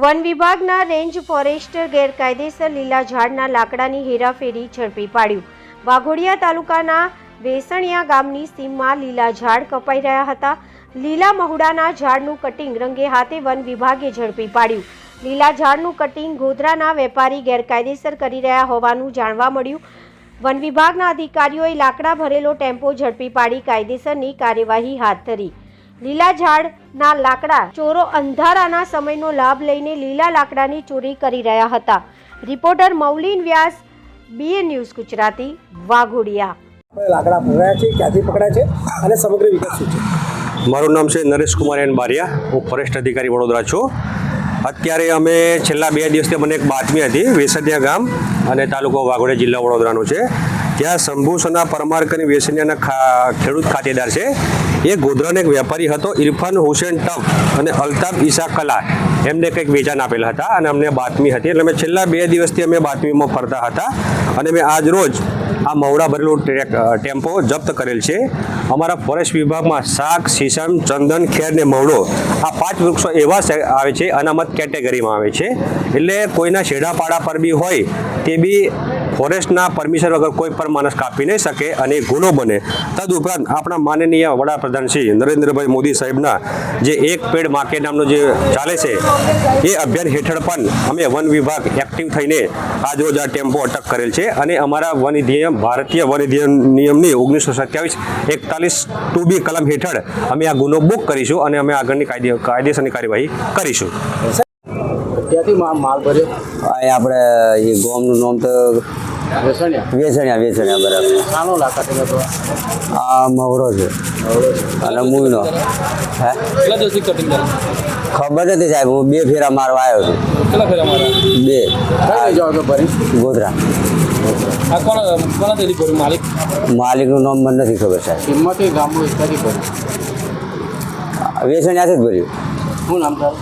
One વિભાગના range forester ગેરકાયદેસર લીલા ઝાડના લાકડાની હેરાફેરી ઝડપી પાડ્યું. વાઘોડિયા તાલુકાના વેસણિયા ગામની સીમમાં લીલા ઝાડ કપાઈ રહ્યા હતા. લીલા મહુડાના ઝાડનું કટિંગ રંગે હાથે વન વિભાગે ઝડપી પાડ્યું. લીલા ઝાડનું કટિંગ ગોધરાના વેપારી ગેરકાયદેસર કરી રહ્યા હોવાનું જાણવા મળ્યું. વન વિભાગના અધિકારીઓએ લાકડા ભરેલો ટેમ્પો ઝડપી પાડી કાયદેસરની કાર્યવાહી હાથ ધરી. લીલા ઝાડના લાકડા ચોરો અંધારાના સમયનો લાભ લઈને લીલા લાકડાની ચોરી કરી રહ્યા હતા. Reporter Maulin Vyas BA news Gujarati Waghodia. લાકડા પકડાયા છે ક્યાંથી પકડાયા છે અને સમગ્ર વિગત શું છે? મારું નામ છે નરેશ કુમાર એન બારિયા. હું ફોરેસ્ટ અધિકારી વડોદરા છું. અત્યારે અમે છેલ્લા બે દિવસથી મને એક બાતમી હતી વેસનિયા ગામ અને તાલુકો વાઘોડિયા જિલ્લા વડોદરાનો છે. ત્યાં શંભુસના પરમાર કરી વેસનિયાના ખેડૂત ખાતેદાર છે. એ ગોધરાનો એક વેપારી હતો, ઇરફાન હુસેન ટફ અને અલ્તાફ ઈસા કલા એમને કંઈક વેચાણ આપેલા હતા અને અમને બાતમી હતી. એટલે અમે છેલ્લા બે દિવસથી અમે બાતમીમાં ફરતા હતા અને મેં આજ રોજ આ મવડા ભરેલું ટેમ્પો જપ્ત કરેલ છે. અમારા ફોરેસ્ટ વિભાગમાં શાક સીસમ ચંદન, ખેર ને મવડો આ પાંચ વૃક્ષો એવા આવે છે, અનામત કેટેગરીમાં આવે છે. એટલે કોઈના છેડાપાડા પર બી હોય તે બી ફોરેસ્ટના પરમિશન વગર કોઈ પણ માણસ કાપી નહીં શકે અને ગુનો બને. તદુપરાંત આપણા માનનીય વડાપ્રધાન શ્રી નરેન્દ્રભાઈ મોદી સાહેબના જે એક પેડ માકે નામનો જે ચાલે છે એ અભિયાન હેઠળ પણ અમે વન વિભાગ એક્ટિવ થઈને આજરોજ આ ટેમ્પો અટક કરેલ છે અને અમારા વન અધિનિયમ ભારતીય વન અધિનિયમ નિયમની ઓગણીસો સત્યાવીસ એકતાલીસ ટુ બી કલમ હેઠળ અમે આ ગુનો બુક કરીશું અને અમે આગળની કાયદે કાયદેસરની કાર્યવાહી કરીશું. ક્યાંથી માલ ભર્યો? આપણે એ ગોમનું નામ તો વેસણિયા? વેચણ્યા બરાબર. લાકડા તમે તો? આ મવરો છે. અને મૂળનો. હે? કેટલા દિવસથી કટિંગ કરે? ખબર નથી સાહેબ હું બે ફેરા મારવા આવ્યો છું. કેટલા ફેરા મારવા બે. કઈ જાવ તો ભરી ગોધરા. આ કોણ તેથી માલિક? માલિકનું નામ મને નથી ખબર સાહેબ. કિંમતે ગામો વિસ્તારથી ભરી વેચણ્યાથી જ ભર્યું. શું નામ તારું?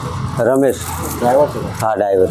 રમેશ. ડ્રાઈવર છે. હા ડ્રાઈવર